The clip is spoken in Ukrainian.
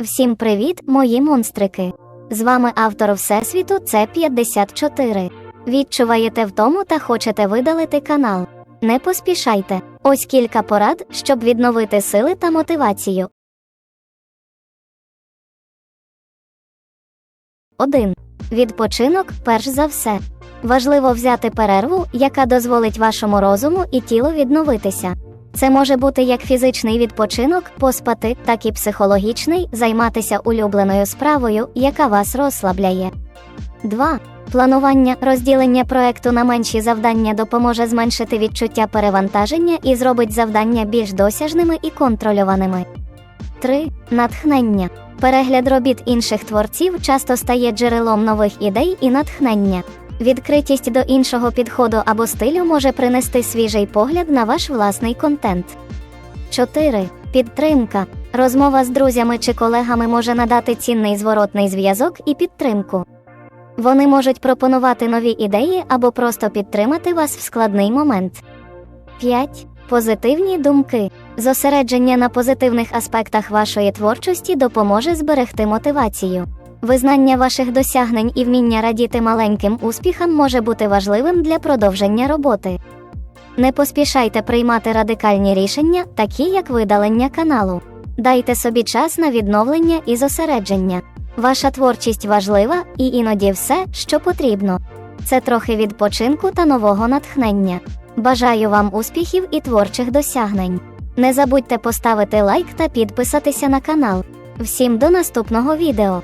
Всім привіт, мої монстрики! З вами автор Всесвіту це 54. Відчуваєте втому та хочете видалити канал. Не поспішайте. Ось кілька порад, щоб відновити сили та мотивацію. 1. Відпочинок перш за все. Важливо взяти перерву, яка дозволить вашому розуму і тілу відновитися. Це може бути як фізичний відпочинок, поспати, так і психологічний, займатися улюбленою справою, яка вас розслабляє. 2. Планування розділення проекту на менші завдання допоможе зменшити відчуття перевантаження і зробить завдання більш досяжними і контрольованими. 3. Натхнення. Перегляд робіт інших творців часто стає джерелом нових ідей і натхнення. Відкритість до іншого підходу або стилю може принести свіжий погляд на ваш власний контент. 4. Підтримка. Розмова з друзями чи колегами може надати цінний зворотний зв'язок і підтримку. Вони можуть пропонувати нові ідеї або просто підтримати вас в складний момент. 5. Позитивні думки. Зосередження на позитивних аспектах вашої творчості допоможе зберегти мотивацію. Визнання ваших досягнень і вміння радіти маленьким успіхам може бути важливим для продовження роботи. Не поспішайте приймати радикальні рішення, такі як видалення каналу. Дайте собі час на відновлення і зосередження. Ваша творчість важлива і іноді все, що потрібно. Це трохи відпочинку та нового натхнення. Бажаю вам успіхів і творчих досягнень. Не забудьте поставити лайк та підписатися на канал. Всім до наступного відео!